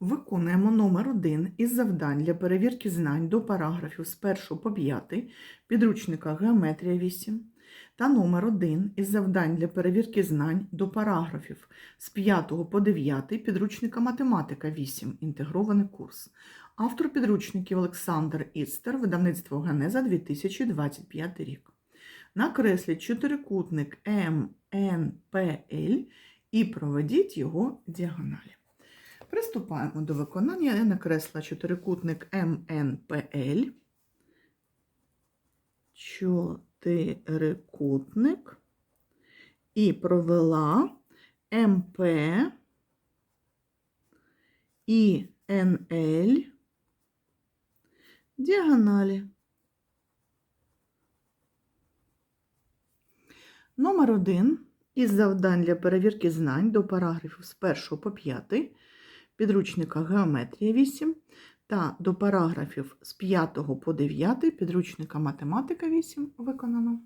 Виконуємо номер 1 із завдань для перевірки знань до параграфів з 1 по 5 підручника Геометрія 8 та номер 1 із завдань для перевірки знань до параграфів з 5 по 9 підручника Математика 8 інтегрований курс. Автор підручників Олександр Істер, видавництво Генеза 2025 рік. Накресліть чотирикутник МНПЛ і проведіть його діагоналі. Приступаємо до виконання. Я накресла чотирикутник МНПЛ. Чотирикутник. І провела МП і НЛ діагоналі. Номер 1 із завдань для перевірки знань до параграфів з 1 по 5 підручника Геометрія 8 та до параграфів з 5 по 9 підручника Математика 8 виконано.